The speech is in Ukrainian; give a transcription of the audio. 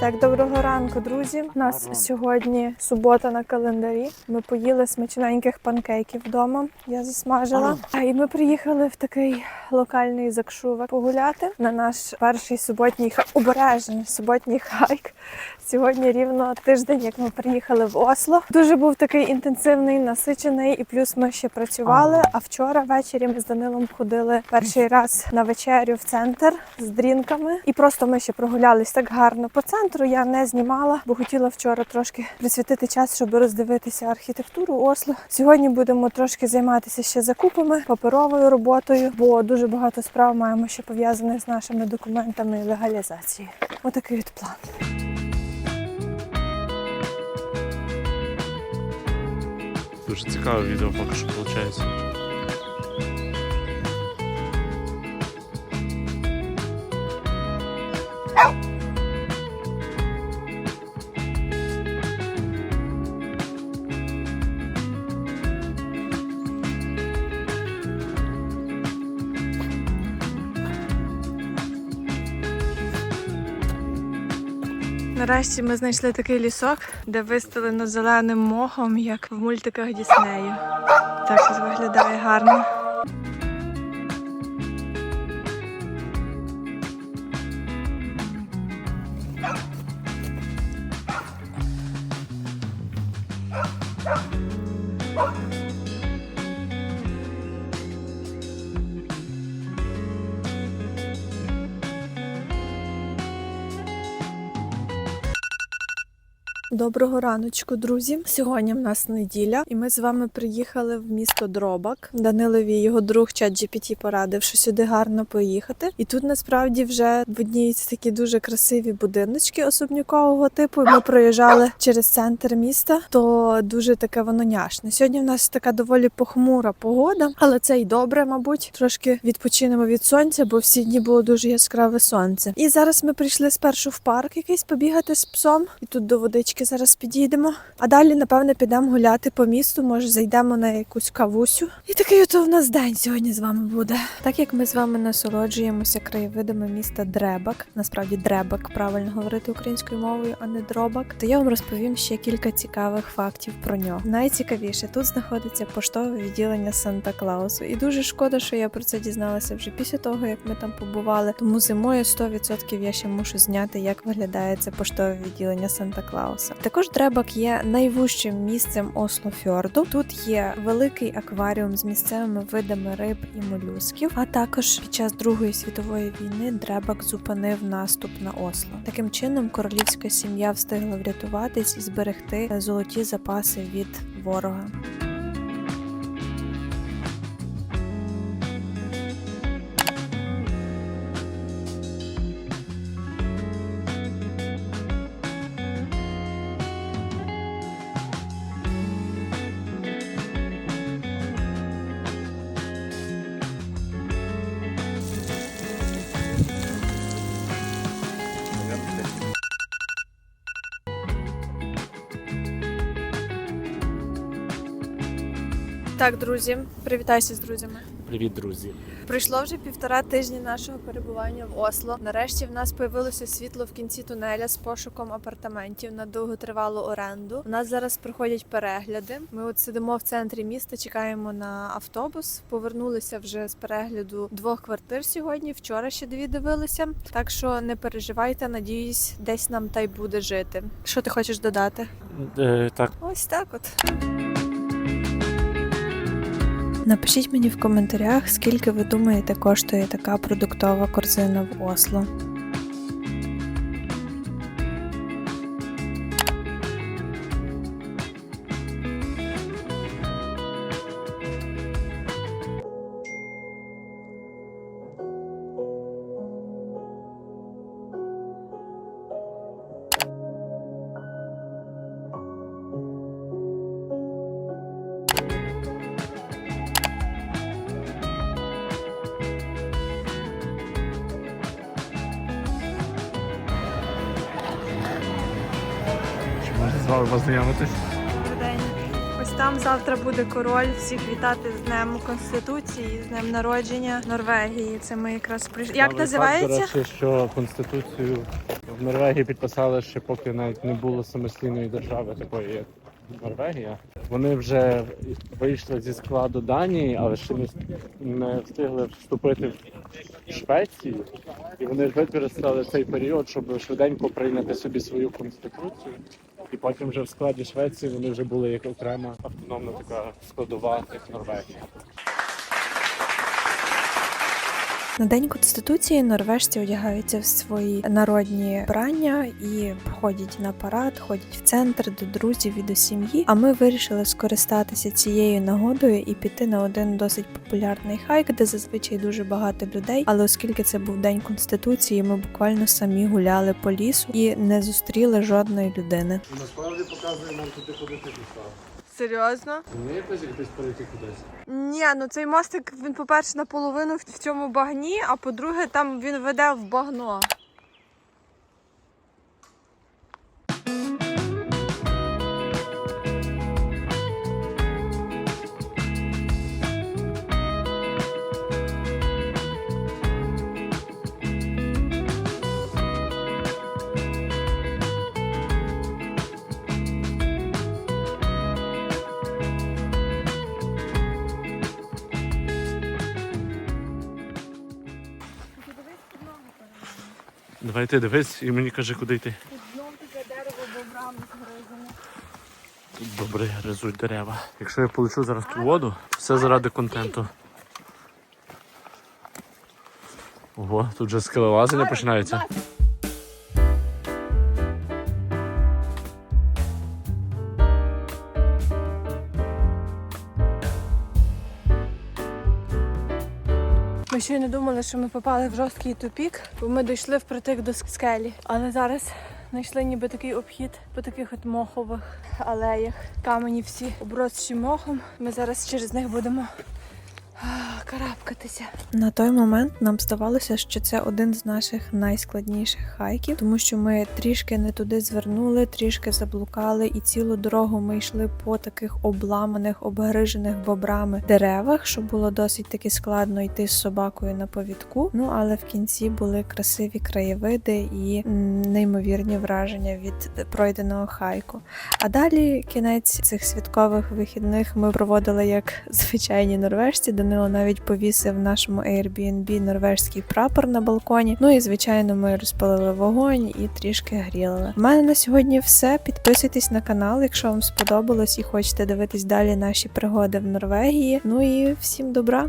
Так, доброго ранку, друзі. У нас сьогодні субота на календарі. Ми поїли смачненьких панкейків вдома. Я засмажила. А і ми приїхали в такий локальний закшувок погуляти на наш перший суботній ха- обережний суботній хайк. Сьогодні рівно тиждень, як ми приїхали в Осло. Дуже був такий інтенсивний, насичений, і плюс ми ще працювали. А вчора ввечері ми з Данилом ходили перший раз на вечерю в центр з дрінками. І просто ми ще прогулялись так гарно по центру. Я не знімала, бо хотіла вчора трошки присвятити час, щоб роздивитися архітектуру Осло. Сьогодні будемо трошки займатися ще закупами, паперовою роботою, бо дуже багато справ маємо ще пов'язаних з нашими документами і легалізацією. Отакий от план. Дуже цікаве відео поки що виходить. Нарешті ми знайшли такий лісок, де вистелено зеленим мохом, як в мультиках Діснею. Так ось виглядає гарно. Доброго раночку, друзі. Сьогодні в нас неділя, і ми з вами приїхали в місто Дробак. Данилові його друг чат GPT порадив, що сюди гарно поїхати. І тут насправді вже видніються такі дуже красиві будиночки особнякового типу. Ми проїжджали через центр міста, то дуже таке воно няшне. Сьогодні в нас така доволі похмура погода, але це й добре, мабуть. Трошки відпочинемо від сонця, бо всі дні було дуже яскраве сонце. І зараз ми прийшли спершу в парк якийсь побігати з псом, і тут до водички зараз підійдемо. А далі, напевне, підемо гуляти по місту. Може, зайдемо на якусь кавусю. І такий ото в нас день сьогодні з вами буде. Так як ми з вами насолоджуємося краєвидами міста Дребак, насправді Дребак, правильно говорити українською мовою, а не дробак, то я вам розповім ще кілька цікавих фактів про нього. Найцікавіше тут знаходиться поштове відділення Санта Клаусу, і дуже шкода, що я про це дізналася вже після того, як ми там побували. Тому зимою 100% я ще мушу зняти, як виглядає це поштове відділення Санта Клауса. Також Дребак є найвужчим місцем Осло Фьорду. Тут є великий акваріум з місцевими видами риб і молюсків. А також під час Другої світової війни Дребак зупинив наступ на Осло. Таким чином, королівська сім'я встигла врятуватись і зберегти золоті запаси від ворога. Так, друзі, привітайся з друзями. Привіт, друзі. Пройшло вже півтора тижні нашого перебування в Осло. Нарешті в нас появилося світло в кінці тунеля з пошуком апартаментів на довготривалу оренду. У нас зараз проходять перегляди. Ми от сидимо в центрі міста, чекаємо на автобус. Повернулися вже з перегляду двох квартир сьогодні. Вчора ще дві дивилися. Так що не переживайте, надіюсь, десь нам та й буде жити. Що ти хочеш додати? Е, так, Ось так от. Напишіть мені в коментарях, скільки ви думаєте коштує така продуктова корзина в Осло. Вами познайомитись? Добрий день. Ось там завтра буде король. Всіх вітати з Днем Конституції, з Днем народження Норвегії. Це ми якраз прийшли. Як називається? Факт, до речі, що конституцію в Норвегії підписали ще поки навіть не було самостійної держави, такої як Норвегія. Вони вже вийшли зі складу Данії, але ще не, не встигли вступити в Швецію. І вони використали цей період, щоб швиденько прийняти собі свою конституцію. І потім вже в складі Швеції вони вже були як окрема автономна така складова, як Норвегія. На день конституції норвежці одягаються в свої народні брання і ходять на парад, ходять в центр до друзів і до сім'ї. А ми вирішили скористатися цією нагодою і піти на один досить популярний хайк, де зазвичай дуже багато людей. Але оскільки це був день конституції, ми буквально самі гуляли по лісу і не зустріли жодної людини. Насправді показує нам туди ходити пішла. Серйозно? Не якось як десь перейти кудись. Ні, ну цей мостик він, по-перше, наполовину в цьому багні, а по-друге, там він веде в багно. Давай ти дивись і мені кажи, куди йти. Тут знов дерево бобрами згризане. Тут добре гризуть дерева. Якщо я полечу зараз ту воду, все заради контенту. Ого, тут же скелелазення починається. Ми ще й не думали, що ми попали в жорсткий тупік, бо ми дійшли впритик до скелі. Але зараз знайшли ніби такий обхід по таких от мохових алеях. Камені всі обросші мохом. Ми зараз через них будемо карабкатися. На той момент нам здавалося, що це один з наших найскладніших хайків, тому що ми трішки не туди звернули, трішки заблукали, і цілу дорогу ми йшли по таких обламаних, обгрижених бобрами деревах, що було досить таки складно йти з собакою на повідку. Ну але в кінці були красиві краєвиди і неймовірні враження від пройденого хайку. А далі кінець цих святкових вихідних ми проводили як звичайні норвежці. Данило навіть повісив в нашому Airbnb норвежський прапор на балконі. Ну і звичайно, ми розпалили вогонь і трішки гріли. У мене на сьогодні все. Підписуйтесь на канал, якщо вам сподобалось і хочете дивитись далі наші пригоди в Норвегії. Ну і всім добра!